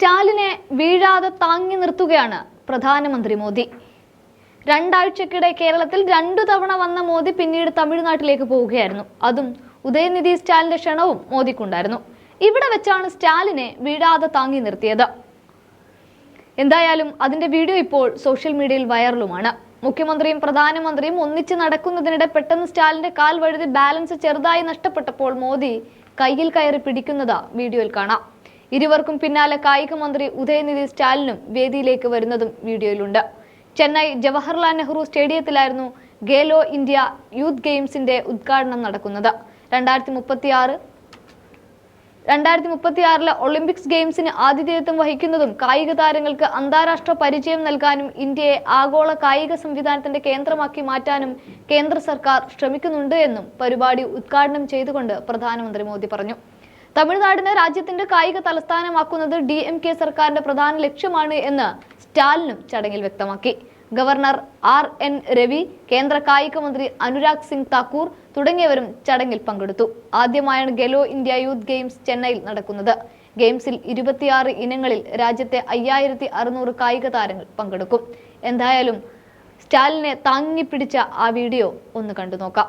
സ്റ്റാലിനെ വീഴാതെ താങ്ങി നിർത്തുകയാണ് പ്രധാനമന്ത്രി മോദി. രണ്ടാഴ്ചക്കിടെ കേരളത്തിൽ രണ്ടു തവണ വന്ന മോദി പിന്നീട് തമിഴ്നാട്ടിലേക്ക് പോവുകയായിരുന്നു. അതും ഉദയനിധി സ്റ്റാലിന്റെ ക്ഷണവും മോദിക്കുണ്ടായിരുന്നു. ഇവിടെ വെച്ചാണ് സ്റ്റാലിനെ വീഴാതെ താങ്ങി നിർത്തിയത്. എന്തായാലും അതിന്റെ വീഡിയോ ഇപ്പോൾ സോഷ്യൽ മീഡിയയിൽ വൈറലുമാണ്. മുഖ്യമന്ത്രിയും പ്രധാനമന്ത്രിയും ഒന്നിച്ച് നടക്കുന്നതിനിടെ പെട്ടെന്ന് സ്റ്റാലിന്റെ കാൽ വഴുതി ബാലൻസ് ചെറുതായി നഷ്ടപ്പെട്ടപ്പോൾ മോദി കയ്യിൽ കയറി പിടിക്കുന്നത് വീഡിയോയിൽ കാണാം. ഇരുവർക്കും പിന്നാലെ കായിക മന്ത്രി ഉദയനിധി സ്റ്റാലിനും വേദിയിലേക്ക് വരുന്നതും വീഡിയോയിലുണ്ട്. ചെന്നൈ ജവഹർലാൽ നെഹ്റു സ്റ്റേഡിയത്തിലായിരുന്നു ഗേലോ ഇന്ത്യ യൂത്ത് ഗെയിംസിന്റെ ഉദ്ഘാടനം നടക്കുന്നത്. രണ്ടായിരത്തി മുപ്പത്തിയാറ് രണ്ടായിരത്തി മുപ്പത്തിയാറിലെ ഒളിമ്പിക്സ് ഗെയിംസിന് ആതിഥേയത്വം വഹിക്കുന്നതും കായിക താരങ്ങൾക്ക് അന്താരാഷ്ട്ര പരിചയം നൽകാനും ഇന്ത്യയെ ആഗോള കായിക സംവിധാനത്തിന്റെ കേന്ദ്രമാക്കി മാറ്റാനും കേന്ദ്ര സർക്കാർ ശ്രമിക്കുന്നുണ്ട് എന്നും പരിപാടി ഉദ്ഘാടനം ചെയ്തുകൊണ്ട് പ്രധാനമന്ത്രി മോദി പറഞ്ഞു. തമിഴ്നാടിനെ രാജ്യത്തിന്റെ കായിക തലസ്ഥാനമാക്കുന്നത് ഡി എം കെ സർക്കാരിന്റെ പ്രധാന ലക്ഷ്യമാണ് എന്ന് സ്റ്റാലിനും ചടങ്ങിൽ വ്യക്തമാക്കി. ഗവർണർ ആർ എൻ രവി കേന്ദ്ര കായിക മന്ത്രി അനുരാഗ് സിംഗ് താക്കൂർ തുടങ്ങിയവരും ചടങ്ങിൽ പങ്കെടുത്തു. ആദ്യമായാണ് ഗെലോ ഇന്ത്യ യൂത്ത് ഗെയിംസ് ചെന്നൈയിൽ നടക്കുന്നത്. ഗെയിംസിൽ ഇരുപത്തിയാറ് ഇനങ്ങളിൽ രാജ്യത്തെ അയ്യായിരത്തി അറുന്നൂറ് കായിക താരങ്ങൾ പങ്കെടുക്കും. എന്തായാലും സ്റ്റാലിനെ താങ്ങിപ്പിടിച്ച ആ വീഡിയോ ഒന്ന് കണ്ടു നോക്കാം